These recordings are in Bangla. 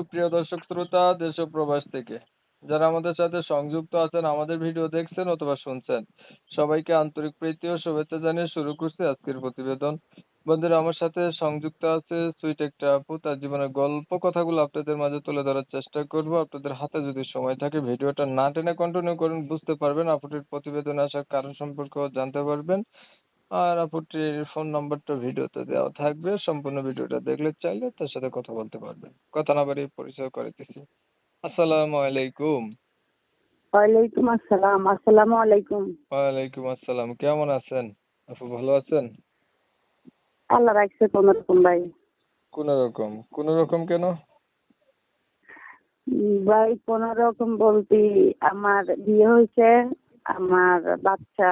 সুপ্রিয় দর্শক শ্রোতা, দেশ ও প্রবাস থেকে। যারা আমাদের সাথে সংযুক্ত আছেন, আমাদের ভিডিও দেখছেন অথবা শুনছেন, সবাইকে আন্তরিক প্রীতি ও শুভেচ্ছা জানিয়ে শুরু করছি আজকের প্রতিবেদন। বন্ধুরা, আমার সাথে সংযুক্ত আছে সুইট একটা আপু। তার জীবনের গল্প কথাগুলো আপনাদের মাঝে তুলে ধরার চেষ্টা করব। আপনাদের হাতে যদি সময় থাকে, ভিডিওটা না টেনে কন্টিনিউ করুন, বুঝতে পারবেন। আপুটির প্রতিবেদনে আসার কারণ সম্পর্কেও জানতে পারবেন। আর আপুটির ফোন নাম্বারটা ভিডিওতে দেওয়া থাকবে। সম্পূর্ণ ভিডিওটা দেখলে চাইলে তার সাথে কথা বলতে পারবেন। কথা না বাড়িয়ে পরিচয় করাইতেছি। আসসালামু আলাইকুম। ওয়ালাইকুম আসসালাম। আসসালামু আলাইকুম। ওয়ালাইকুম আসসালাম। কেমন আছেন? আপু ভালো আছেন? আল্লাহ রাখছে কোন রকম ভাই। কোন রকম। কোন রকম কেন? ভাই কোন রকম বলতে আমার বিয়ে হয়েছে। আমার বাচ্চা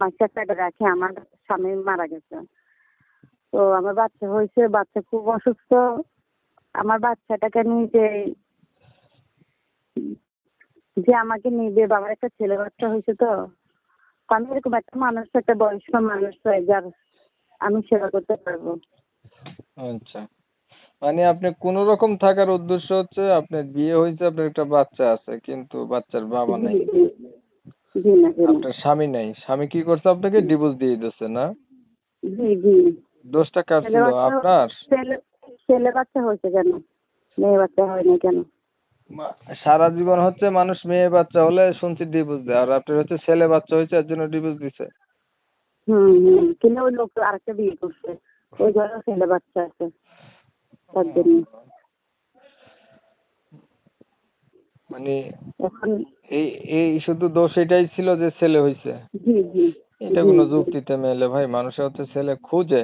মাসের পেটে রাখে আমার স্বামী মারা গেছে। তো আমার বাচ্চা হয়েছে বাচ্চা খুব অসুস্থ। আমার বাচ্চাটাকে নিয়ে যে আমাকে নিবে বাবার একটা ছেলে বাচ্চা হয়েছে তো আমি এরকম একটা মানুষ একটা বয়স্ক মানুষ চাই যার আমি সেবা করতে পারব। আচ্ছা। মানে আপনি কোন রকম থাকার উদ্দেশ্য হচ্ছে আপনার বিয়ে হয়েছে আপনার একটা বাচ্চা আছে কিন্তু বাচ্চার বাবা নাই। জি, জি, জি না জি না। আপনার স্বামী নাই। স্বামী কি করছে আপনাকে? ডিভোর্স দিয়ে দিচ্ছে না? জি জি। দোষটা কার ছেলে ছিল? বাচ্চা আপনার? ছেলে ছেলে বাচ্চা হয়েছে কেন? মেয়ে বাচ্চা হয় না কেন? মা- সারা জীবন হচ্ছে মানুষ মেয়ে বাচ্চা হলে শুনছি ডিভোর্স দেয়। আর আপনার হচ্ছে ছেলে বাচ্চা হয়েছে এর জন্য ডিভোর্স দিছে। হুম হুম। কিন্তু ওই লোক আরেকটা বিয়ে করছে। ওই ছেলে বাচ্চা আছে। তার জন্য। মানে এই এই শুধু দোষ এটাই ছিল যে ছেলে হয়েছে এটা কোনো যুক্তিতে মেলে ভাই মানুষের হচ্ছে ছেলে খুঁজে।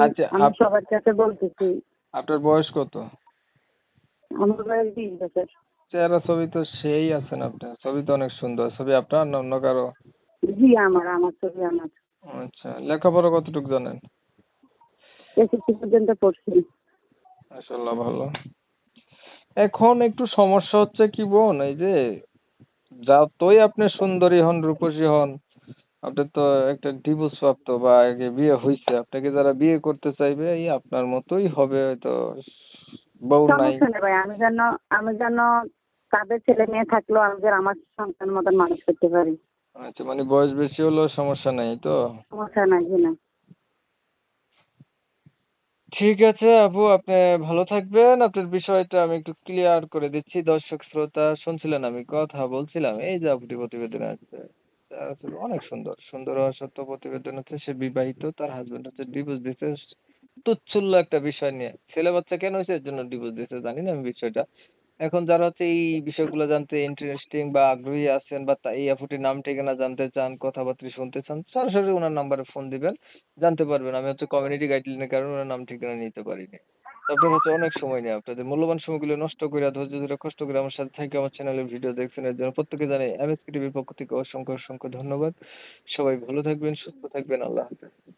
আচ্ছা, আমি আপ- সবার কাছে বলতেছি। আপনার বয়স কত? আমার বয়স বিশ বছর। চেহারা ছবি তো সেই আছেন আপনার? ছবি তো অনেক সুন্দর। ছবি আপনার না অন্য কারও? জি আমার আমার ছবি আমার। আচ্ছা লেখাপড়া কতটুকু জানেন? এসএসসি পর্যন্ত পড়ছি। মাশাআল্লাহ ভালো। এখন একটু সমস্যা হচ্ছে কি বোন এই যে যতই আপনি সুন্দরী হন রূপসী হন আপনি তো একটা ডিভোর্স প্রাপ্ত বা আগে বিয়ে হয়েছে আপনাকে যারা বিয়ে করতে চাইবে এই আপনার মতোই হবে হয়তো। বউ নাই। সমস্যা নেই ভাই আমি যেন আমি যেন তাদের ছেলে মেয়ে থাকলেও আমি যেন আমার সন্তান মতন মানুষ করতে পারি। আচ্ছা মানে বয়স বেশি হলেও সমস্যা নেই তো? সমস্যা নাই জি না। ঠিক আছে আপু, আপনি ভালো থাকবেন। আপনার বিষয়টা আমি একটু ক্লিয়ার করে দিচ্ছি। দর্শক, শ্রোতা, শুনছিলেন আমি কথা বলছিলাম। এই যে আপুটি প্রতিবেদনে আছে আসলে অনেক সুন্দর। সুন্দর হওয়া সত্ত্বেও প্রতিবেদন হচ্ছে সে বিবাহিত, তার হাজবেন্ড হচ্ছে ডিভোর্স দিচ্ছে তুচ্ছল্য একটা বিষয় নিয়ে। ছেলে বাচ্চা কেন হয়েছে? এর জন্য ডিভোর্স দিছে জানি না আমি বিষয়টা। এখন যারা হচ্ছে এই বিষয়গুলো জানতে ইন্টারেস্টিং বা আগ্রহী আছেন বা তা- এই আপুটির নাম ঠিকানা জানতে চান, কথাবার্তা শুনতে চান, সরাসরি ওনার নাম্বারে ফোন দিবেন, জানতে পারবেন। আমি হচ্ছে কমিউনিটি গাইডলাইনের কারণে ওনার নাম ঠিকানা নিতে পারিনি। আপনার হচ্ছে অনেক সময় নেই আপনাদের। মূল্যবান সময়গুলো নষ্ট করে ধৈর্য ধরে কষ্ট করে আমার সাথে থেকে আমার চ্যানেলের ভিডিও দেখছেন এর জন্য প্রত্যেকে জানাই এমএসকে টিভির পক্ষ থেকে অসংখ্য অসংখ্য ধন্যবাদ। সবাই ভালো থাকবেন, সুস্থ থাকবেন। আল্লাহ হাফেজ।